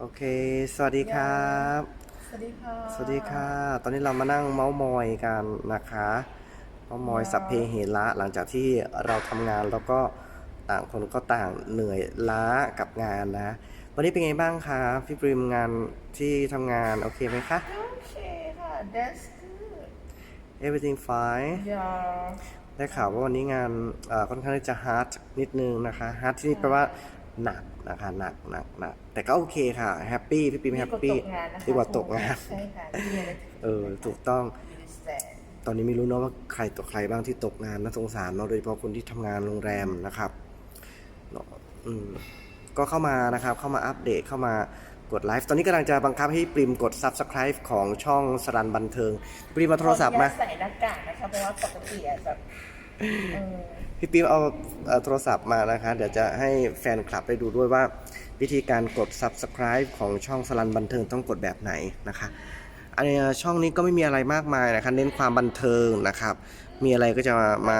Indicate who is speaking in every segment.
Speaker 1: โอเค สวัสดีครับ
Speaker 2: สวัสดีค่ะ
Speaker 1: สวัสดีค่ะ ตอนนี้เรามานั่งเมาส์มอยกันนะคะเมาส์มอยสัพเพเหระหลังจากที่เราทำงานแล้วก็ต่างคนก็ต่างเหนื่อยล้ากับงานนะ วันนี้เป็นไงบ้างคะพี่ปริมงานที่ทำงานโอเคไหมคะ
Speaker 2: โอเคค่ะ that's good
Speaker 1: everything fine
Speaker 2: อย่า
Speaker 1: ได้ข่าวว่าวันนี้งานเอ่อค่อนข้างที่จะฮาร์ดนิดนึงนะคะฮาร์ดที่นี่แปลว่าหนัก นะคะหนักหนักหนักแต่ก็โอเคค่ะแฮปปี้พี่ปิมแฮปปี้
Speaker 2: ดีกว่าตกงานนะคะ
Speaker 1: ดีกว่าตกงาน
Speaker 2: ใช่ค่ะที่นี่
Speaker 1: เออถูกต้อง
Speaker 2: understand
Speaker 1: ตอนนี้ไม่รู้เนอะว่าใครต่อใครบ้างที่ตกงานน่าสงสารเนาะโดยเฉพาะคนที่ทำงานโรงแรมนะครับเนาะอืมก็เข้ามานะครับ เข้ามาอัปเดตเข้ามากดไลฟ์ตอนนี้กำลังจะบังคับให้ปริมกด Subscribe ของช่องสรันบันเทิง ปริมมาโทรศัพท์มา
Speaker 2: ขออนุญตใส่หน้ากากนะคะเพราะว่าปกติอะแบบเออ
Speaker 1: พี่ปิ๊มเอาโทรศัพท์มานะคะ เดี๋ยวจะให้แฟนคลับได้ดูด้วยว่า วิธีการกด subscribe ของช่องสลันบันเทิงต้องกดแบบไหนนะคะอันนี้ช่องนี้ก็ไม่มีอะไรมากมายนะคะเน้นความบันเทิงนะครับ มีอะไรก็จะมา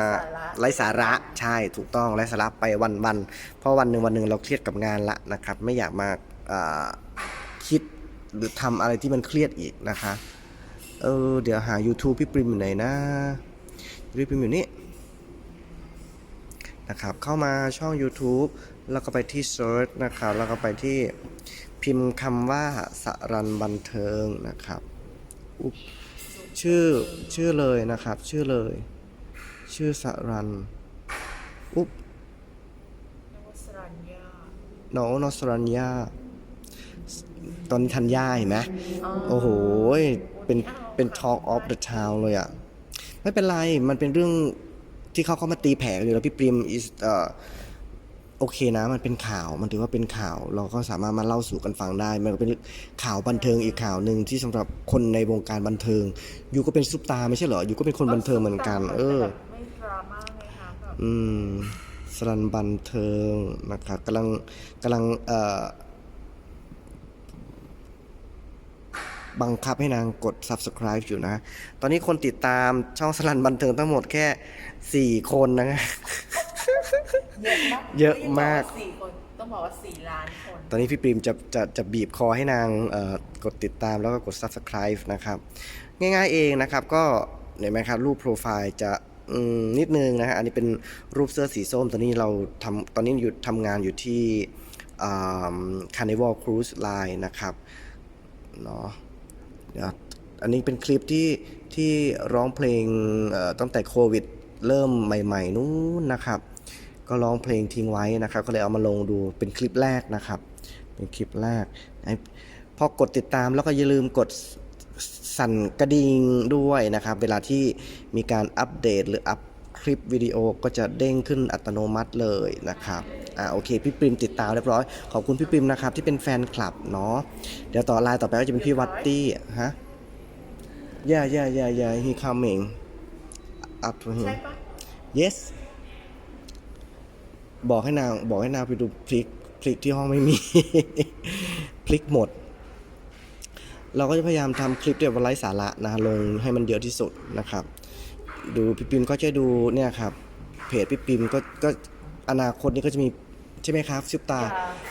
Speaker 1: ไร้สาระใช่ถูกต้องไร้สาระไปวันวันๆเพราะวันหนึ่งวันหนึ่งเราเครียดกับงานละนะครับ ไม่อยากมาคิดหรือทำอะไรที่มันเครียดอีกนะคะ เออเดี๋ยวหา YouTube พี่ปริมอยู่ไหนนะพี่ปริมอยู่นี่ นะครับ เข้ามาช่อง YouTube แล้วก็ไปที่ Search นะครับ แล้วก็ไปที่พิมพ์คำว่าสรันบันเทิงนะครับอุ๊บชื่อชื่อเลยนะครับ ชื่อเลย ชื่อสรันอุ๊บ
Speaker 2: สรัญญา
Speaker 1: น้องนอสรัญญาตอนนี้ทันย่าเห็นไหมโอ้โห เป็นเป็น Talk of the Town เลยอะ ไม่เป็นไร มันเป็นเรื่อง ที่เขาเข้ามาตีแผ่อยู่แล้วพี่ปริม is เอ่อโอเคนะ มันเป็นข่าวมันถือว่าเป็นข่าว เราก็สามารถมาเล่าสู่กันฟังได้ มันก็เป็นข่าวบันเทิงอีกข่าวหนึ่งที่สำหรับคนในวงการบันเทิงอยู่ก็เป็นซุปตาร์ไม่ใช่เหรออยู่ก็เป็นคนบันเทิงเหมือนกัน เออ
Speaker 2: แบบไม่ดราม่าไงคะแบบ
Speaker 1: อืมสรันบันเทิงนะครับกำลังกำลังเอ่อ บังคับให้นางกด subscribe อยู่นะ ตอนนี้คนติดตามช่องสรันบันเทิงทั้งหมดแค่ 4 คนนะ
Speaker 2: เยอะมาก
Speaker 1: เยอะมาก
Speaker 2: สี่คนต้องบอกว่าสี่ล้านคน
Speaker 1: ตอนนี้พี่ปริมจะจะจะบีบคอให้นางเอ่อกดติดตามแล้วก็กด subscribe นะครับ ง่ายๆเองนะครับ ก็เห็นไหมครับ รูปโปรไฟล์จะอืมนิดนึงนะฮะอันนี้เป็นรูปเสื้อสีส้ม ตอนนี้เราทำตอนนี้อยู่ทำงานอยู่ที่อ่า Carnival Cruise Line นะครับเนาะเดี๋ยว อันนี้เป็นคลิปที่ที่ร้องเพลงตั้งแต่โควิด เริ่มใหม่ ๆนู้นนะครับ ก็ร้องเพลงทิ้งไว้นะครับ ก็เลยเอามาลงดูเป็นคลิปแรกนะครับ เป็นคลิปแรก พอกดติดตามแล้วก็อย่าลืมกดสั่นกระดิ่งด้วยนะครับ เวลาที่มีการอัปเดตหรืออัพ คลิปวิดีโอก็จะเด้งขึ้นอัตโนมัติเลยนะครับอ่าโอเคพี่ปริมติดตามเรียบร้อย ขอบคุณพี่ปริมนะครับที่เป็นแฟนคลับเนาะเดี๋ยวต่อไลน์ต่อไปก็จะเป็นพี่วัตตี้ฮะ yeah yeah yeah yeah he coming up to him yes บอกให้นางบอกให้นางไปดูพลิกพลิกที่ห้องไม่มี พลิกหมด เราก็จะพยายามทำคลิปเกี่ยวกับไร้สาระนะลงให้มันเยอะที่สุดนะครับ ดูพี่ปิมก็จะดูเนี่ยครับเพจพี่ปิมก็ก็อนาคตนี้ก็จะมีใช่ไหมครับซุปตา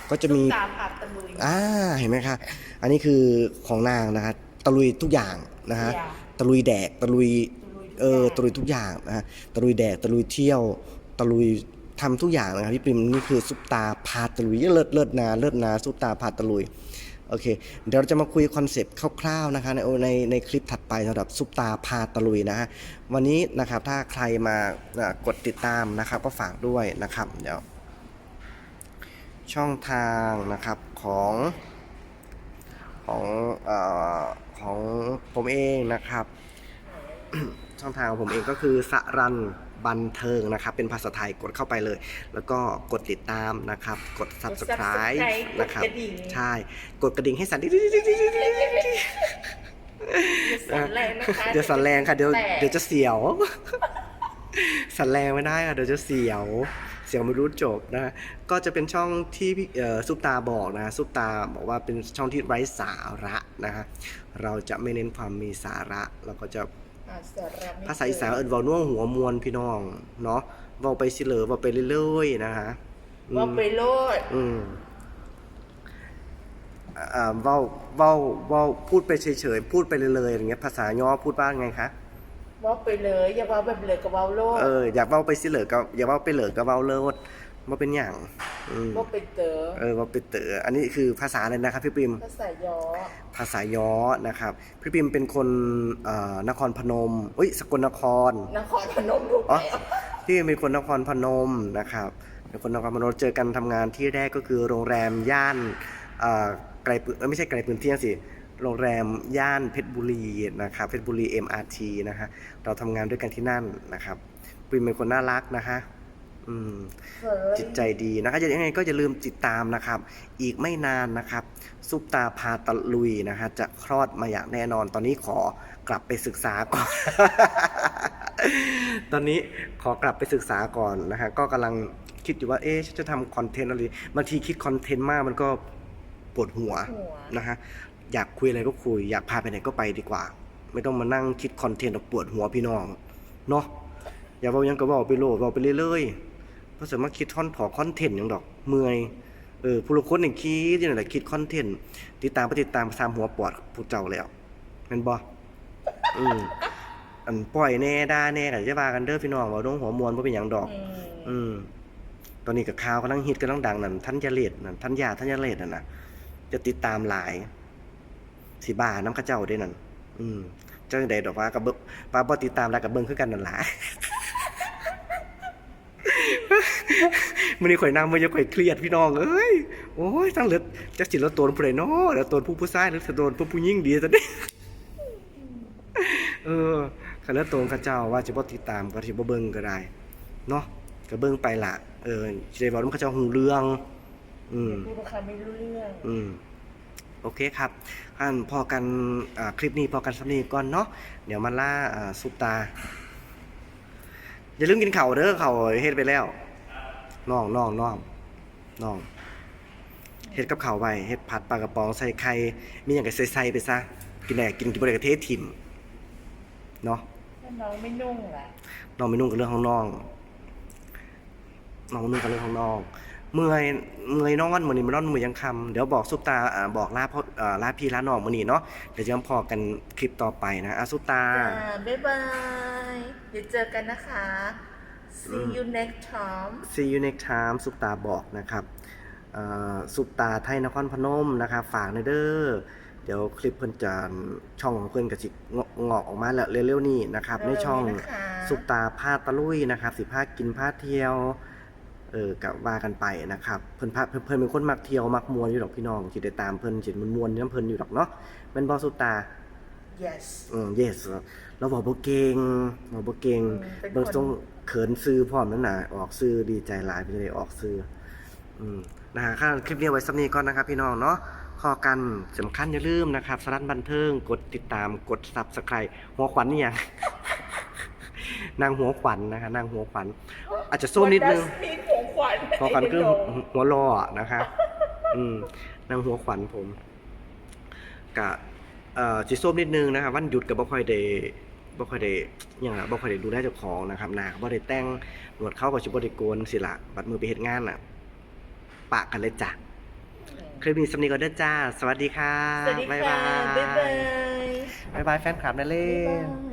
Speaker 1: ก็จะมี
Speaker 2: ซุปตาผัดตะลุย
Speaker 1: อ่าเห็นไหมคะอันนี้คือของนางนะคะตะลุยทุกอย่างนะฮะ
Speaker 2: ทุกอย่าง
Speaker 1: ตะลุยแดกตะลุย
Speaker 2: ตะลุยทุก
Speaker 1: เออ
Speaker 2: อย่าง
Speaker 1: ตะลุยทุกอย่างนะฮะตะลุยแดกตะลุยเที่ยวตะลุยทำทุกอย่างนะครับพี่ปิมนี่คือซุปตาพาตะลุยเลิศเลิศนาเลิศนาซุปตาพาตะลุย โอเค เดี๋ยวเราจะมาคุยคอนเซปต์คร่าวๆนะคะในในในคลิปถัดไปสำหรับซุปตาพาตะลุยนะฮะวันนี้นะครับถ้าใครมากดติดตามนะครับก็ฝากด้วยนะครับเดี๋ยวช่องทางนะครับของของอของผมเองนะครับ ช่องทางของผมเองก็คือสรัน บันเทิงนะครับ เป็นภาษาไทยกดเข้าไปเลย แล้วก็กดติดตามนะครับ กด subscribe นะครับ
Speaker 2: กดกระดิ่ง
Speaker 1: ใช่ กดกระดิ่งให้สั่นดิ๊ด
Speaker 2: อย่าสั่นแรงนะคะ
Speaker 1: เดี๋ยวสั่นแรงค่ะเดี๋ยว
Speaker 2: แตก
Speaker 1: เดี๋ยวจะเสียว สั่นแรงไม่ได้ค่ะเดี๋ยวจะเสียวเสียวไม่รู้จบนะฮะก็จะเป็นช่องที่พี่เอ่อซุปตาบอกนะซุปตาบอกว่าเป็นช่องที่ไร้สาระนะฮะเราจะไม่เน้นความมีสาระเราก็จะ
Speaker 2: อ่าสาระไม่
Speaker 1: ภาษาอีสานเอิ้นเว้าน่วงหัวมวลพี่น้องเนาะเว้าไปสิเหลอเว้าไปเรื่อยๆนะฮะอืม
Speaker 2: ว่าไปโลด
Speaker 1: อืมอ่าเว้าเว้าเว้าพูดไปเฉยๆพูดไปเลยๆอย่างเงี้ยภาษาย่อพูดว่าไงคะ
Speaker 2: เว่าไปเลย อย่าเว่าแบบเลยกับเว่าโลก
Speaker 1: เอออยากเว้าไปสิเหลือก็อย่าเว้าไปเหลือก็เว้าเลิศว่าเป็นอย่าง อืม
Speaker 2: ว่าไปเต๋อ
Speaker 1: เออว่าเป็นเต๋ออันนี้คือภาษาอะไรนะครับพี่ปิม
Speaker 2: ภาษาย้อ
Speaker 1: ภาษาย้อนะครับ พี่ปิมเป็นคนเอ่อนครพนมเอ้ยสกลนคร
Speaker 2: นครพนมถูก
Speaker 1: อ๋อ
Speaker 2: แล้ว
Speaker 1: พี่ปิมเป็นคนนครพนมนะครับเป็นคนนครพนมเจอกันทำงานที่แรกก็คือโรงแรมย่านเอ่อไกลปืนเอ้ยไม่ใช่ไกลปืนเที่ยงสิ โรงแรมย่านเพชรบุรีนะครับเพชรบุรี MRT นะฮะเราทำงานด้วยกันที่นั่นนะครับปิมเป็นคนน่ารักนะคะ อืม
Speaker 2: เฮ้ย
Speaker 1: จิตใจดีนะครับยังไงก็อย่าลืมติดตามนะครับ อีกไม่นานนะครับซุปตาพาตะลุยนะฮะจะคลอดมาอย่างแน่นอน ตอนนี้ขอกลับไปศึกษาก่อน ตอนนี้ขอกลับไปศึกษาก่อนนะฮะก็กำลังคิดอยู่ว่าเอ๊ะฉันจะทำคอนเทนต์อะไรบางทีคิดคอนเทนต์มากมันก็ปวดหัว
Speaker 2: หัว
Speaker 1: นะฮะอยากคุยอะไรก็คุย อยากพาไปไหนก็ไปดีกว่า ไม่ต้องมานั่งคิดคอนเทนต์แล้วปวดหัวพี่น้องเนาะอย่าบอกยังก็บอกไปโลดบอกไปเรื่อยๆ เพราะสมมติคิดท่อนผอคอนเทนต์อย่างดอกเมื่อยเออผู้ละคนอย่างคิดอย่างไรคิดคอนเทนต์ติดตามไปติดตามตามหัวปอดผู้เจ้าแล้วแม่นบ่อืมอันปล่อยแน่ด่าแน่ก็จะว่ากันเด้อพี่น้องว่าดงหัวมวนบ่เป็นหยังดอก
Speaker 2: อืม
Speaker 1: อืมตอนนี้กับข่าวกำลังฮิตกำลังดังนั่นท่านยาเลดนั่นท่านยาท่านยาเลดนั่นน่ะ จะติดตามหลายสิบ้าน้ำข้าเจ้าได้นั่น อืมเจ้าใดดอกว่ากับเบิ้งปลาบ่ติดตามแล้วกับเบิ้งคือกันนั่นล่ะ มื้อนี้ข่อยนำมาจะข่อยเครียดพี่น้องเอ้ยโอ้ยทั้งเหลือจักสิละตัวผู้ใดเนาะแล้วตัวผู้ผู้ชายหรือสิโดนผู้ผู้หญิงดีซะเด้เออคันละตัวข้าเจ้าว่าสิบ่ติดตามก็สิบ่เบิ่งก็ได้เนาะก็เบิ่งไปล่ะเออสิได้เว้านำเขาเจ้าฮู้เรื่อง อืม
Speaker 2: พูดคำไม่รู้เรื่อง
Speaker 1: อืมโอเคครับอันพอกันอ่าคลิปนี้พอกันสำนีก่อนเนาะเดี๋ยวมาล่าอ่าซุปตา อย่าลืมกินเข่าวเด้อเข่าวเฮ็ดไปแล้ว น้องน้องน้องน้องเฮ็ดกับข้าวไว้เฮ็ดผัดปลากระป๋องใส่ไข่มีอย่างก็ใส่ๆไปซะกินแหน่กินกินบ่ได้ก็เทถิ่มเนาะ
Speaker 2: ถ้าน้องไม่นุ่งล่ะ
Speaker 1: น้องไม่นุ่งกับเรื่องของน้องน้องไม่นุ่งกับเรื่องของน้องเมื่อยเมื่อยนอนมื้อนี้มันนอนมื้อยังค่ำเดี๋ยวบอกซุปตาอ่าบอกลาพ่ออ่าลาพี่ลาน้องมื้อนี้เนาะเดี๋ยวจะมาพอกันคลิปต่อไปนะอะซุปตา
Speaker 2: จ้าบ๊ายบายเดี๋ยวเจอกันนะคะ see you next time
Speaker 1: See you next time ซุปตาบอกนะครับอ่าซุปตาไทยนครพนมนะครับฝากหน่อยเด้อเดี๋ยวคลิปเพิ่นจะช่องของเพิ่นก็สิงอกงอกออกมาแล้วเร็วๆนี้นะครับในช่อง
Speaker 2: เร็วๆนี้นะคะ
Speaker 1: สุปตาพาตะลุยนะครับสิพากินพาเที่ยวเออกับว่ากันไปนะครับ เพิ่นพาเพิ่นเพิ่นเป็นคนมักเที่ยวมักมวนอยู่ดอกพี่น้องสิได้ตามเพิ่นสิมันมวนๆนำเพิ่นอยู่ดอกเนาะแม่นบ่สุปตา
Speaker 2: yes
Speaker 1: อืม yes เราบอกบ่เก่งบอกบ่เก่ง
Speaker 2: อืมเป็นคน
Speaker 1: เบิ่งต้องเขินซื้อพร้อมนั่นน่ะออกซื้อดีใจหลายเพิ่นจะได้ออกซื้ออืมนะฮะค่ะคลิปนี้ไว้สำนี้ก่อนนะครับพี่น้องเนาะขอกันสำคัญอย่าลืมนะครับสรันบันเทิงกดติดตามกด Subscribe หัวขวัญนี่ยัง นางหัวขวัญนะคะนางหัวขวัญ อาจจะสู้นิดนึง
Speaker 2: What does mean ของขวัญ
Speaker 1: หัวขวัญคือ
Speaker 2: ไอ้หนู
Speaker 1: หัวรออะนะคะ อืมนางหัวขวัญผมกะ เอ่อจิส้มนิดนึงนะครับวันหยุดกับบ่ค่อยได้บ่ค่อยได้หยังอะบ่ค่อยได้ดูแลเจ้าของนะครับหน้าก็บ่ได้แต่งหนวดเข้าก็สิบ่ได้โกนสิล่ะบัดมือไปเฮ็ดงานน่ะปะกันเลยจ้ะคลิปนี้สำนีก็เด้อจ้า สวัสดีค่ะ
Speaker 2: สวัสดีค่ะ บ๊ายบาย
Speaker 1: บ๊ายบายแฟนคลับนะเล่
Speaker 2: บ๊ายบาย